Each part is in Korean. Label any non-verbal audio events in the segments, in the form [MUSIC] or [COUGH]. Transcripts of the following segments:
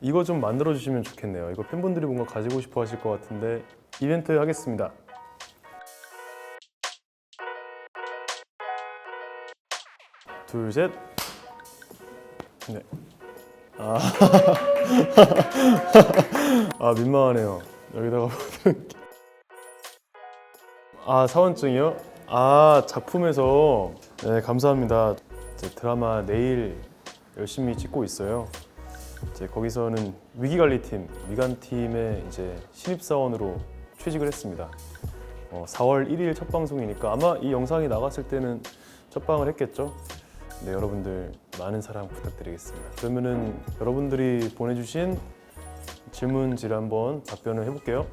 이거 좀 만들어 주시면 좋겠네요. 이거 팬분들이 뭔가 가지고 싶어 하실 것 같은데 이벤트 하겠습니다. 둘, 셋. 네. 아, [LAUGHS] 아 민망하네요. 여기다가 아 사원증이요? 아 작품에서 네 감사합니다. 드라마 내일 열심히 찍고 있어요. 이제 거기서는 위기관리팀 위관팀의 이제 신입사원으로 취직을 했습니다. 어, 4월 1일 첫 방송이니까 아마 이 영상이 나갔을 때는 첫 방을 했겠죠. 네 여러분들 많은 사랑 부탁드리겠습니다. 그러면은 여러분들이 보내주신 질문지를 한번 답변을 해볼게요.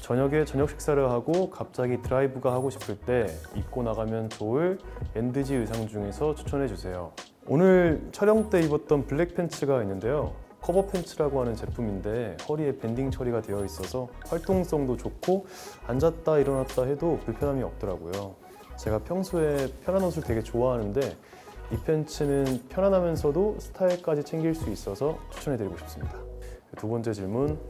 저녁에 저녁 식사를 하고 갑자기 드라이브가 하고 싶을 때 입고 나가면 좋을 엔드지 의상 중에서 추천해 주세요. 오늘 촬영 때 입었던 블랙 팬츠가 있는데요. 커버 팬츠라고 하는 제품인데 허리에 밴딩 처리가 되어 있어서 활동성도 좋고 앉았다 일어났다 해도 불편함이 없더라고요. 제가 평소에 편한 옷을 되게 좋아하는데 이 팬츠는 편안하면서도 스타일까지 챙길 수 있어서 추천해드리고 싶습니다. 두 번째 질문.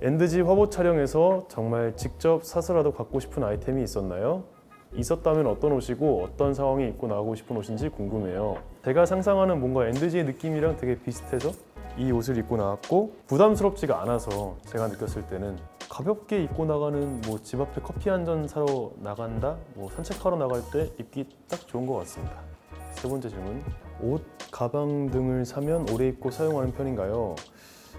엔드지 화보 촬영에서 정말 직접 사서라도 갖고 싶은 아이템이 있었나요? 있었다면 어떤 옷이고 어떤 상황에 입고 나가고 싶은 옷인지 궁금해요. 제가 상상하는 뭔가 엔드지의 느낌이랑 되게 비슷해서 이 옷을 입고 나왔고 부담스럽지가 않아서 제가 느꼈을 때는 가볍게 입고 나가는 뭐 집 앞에 커피 한 잔 사러 나간다, 뭐 산책하러 나갈 때 입기 딱 좋은 것 같습니다. 세 번째 질문. 옷, 가방 등을 사면 오래 입고 사용하는 편인가요?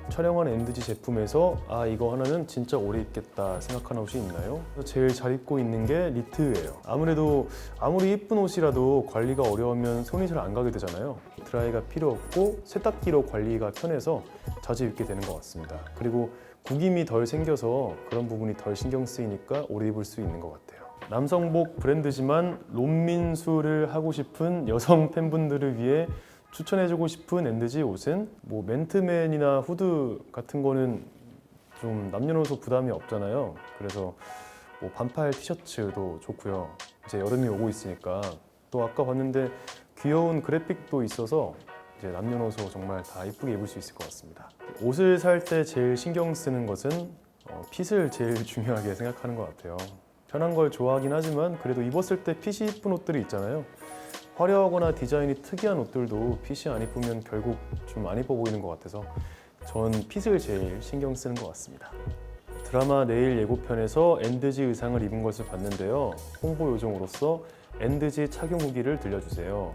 촬영한 엔드지 제품에서 아 이거 하나는 진짜 오래 입겠다 생각하는 옷이 있나요? 제일 잘 입고 있는 게 니트예요. 아무래도 아무리 예쁜 옷이라도 관리가 어려우면 손이 잘 안 가게 되잖아요. 드라이가 필요 없고 세탁기로 관리가 편해서 자주 입게 되는 것 같습니다. 그리고 구김이 덜 생겨서 그런 부분이 덜 신경 쓰이니까 오래 입을 수 있는 것 같아요. 남성복 브랜드지만 롬민수를 하고 싶은 여성 팬분들을 위해 추천해주고 싶은 엔드지 옷은 뭐 맨트맨이나 후드 같은 거는 좀 남녀노소 부담이 없잖아요. 그래서 뭐 반팔 티셔츠도 좋고요. 이제 여름이 오고 있으니까 또 아까 봤는데 귀여운 그래픽도 있어서 이제 남녀노소 정말 다 이쁘게 입을 수 있을 것 같습니다. 옷을 살 때 제일 신경 쓰는 것은 어, 핏을 제일 [LAUGHS] 중요하게 생각하는 것 같아요. 편한 걸 좋아하긴 하지만 그래도 입었을 때 핏이 이쁜 옷들이 있잖아요. 화려하거나 디자인이 특이한 옷들도 핏이 안 이쁘면 결국 좀 안 이뻐 보이는 것 같아서 전 핏을 제일 신경 쓰는 것 같습니다. 드라마 내일 예고편에서 엔드지 의상을 입은 것을 봤는데요. 홍보 요정으로서 엔드지 착용 후기를 들려주세요.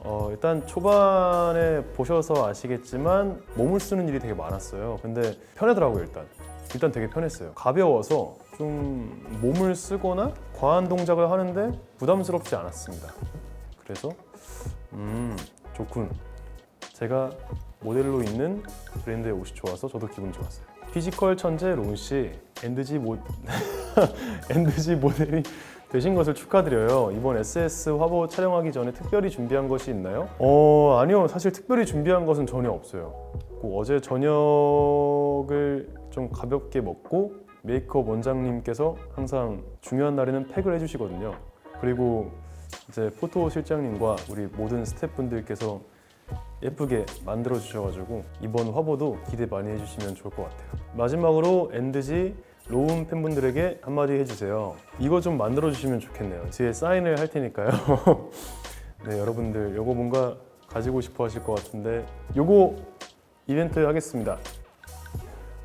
어, 일단 초반에 보셔서 아시겠지만 몸을 쓰는 일이 되게 많았어요. 근데 편하더라고요, 일단. 일단 되게 편했어요. 가벼워서 좀 몸을 쓰거나 과한 동작을 하는데 부담스럽지 않았습니다. 그래서 음 좋군. 제가 모델로 있는 브랜드의 옷이 좋아서 저도 기분 좋았어요. 피지컬 천재 론 씨, 엔드지 모 [LAUGHS] 엔드지 모델이 되신 것을 축하드려요. 이번 SS 화보 촬영하기 전에 특별히 준비한 것이 있나요? 어 아니요, 사실 특별히 준비한 것은 전혀 없어요. 그 어제 저녁을 좀 가볍게 먹고 메이크업 원장님께서 항상 중요한 날에는 팩을 해주시거든요. 그리고 이제 포토 실장님과 우리 모든 스태프분들께서 예쁘게 만들어 주셔가지고 이번 화보도 기대 많이 해주시면 좋을 것 같아요. 마지막으로 엔드지 로운 팬분들에게 한마디 해주세요. 이거 좀 만들어 주시면 좋겠네요. 뒤에 사인을 할 테니까요. [LAUGHS] 네, 여러분들 요거 뭔가 가지고 싶어 하실 것 같은데 요거 이벤트 하겠습니다.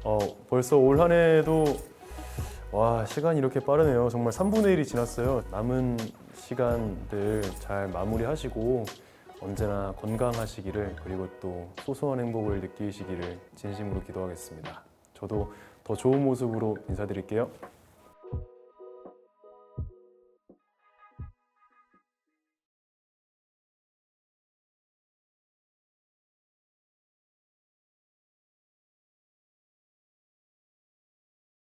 어, 벌써 올 한 해도 와 시간이 이렇게 빠르네요. 정말 3분의 1이 지났어요. 남은 시간들 잘 마무리하시고 언제나 건강하시기를 그리고 또 소소한 행복을 느끼시기를 진심으로 기도하겠습니다. 저도 더 좋은 모습으로 인사드릴게요.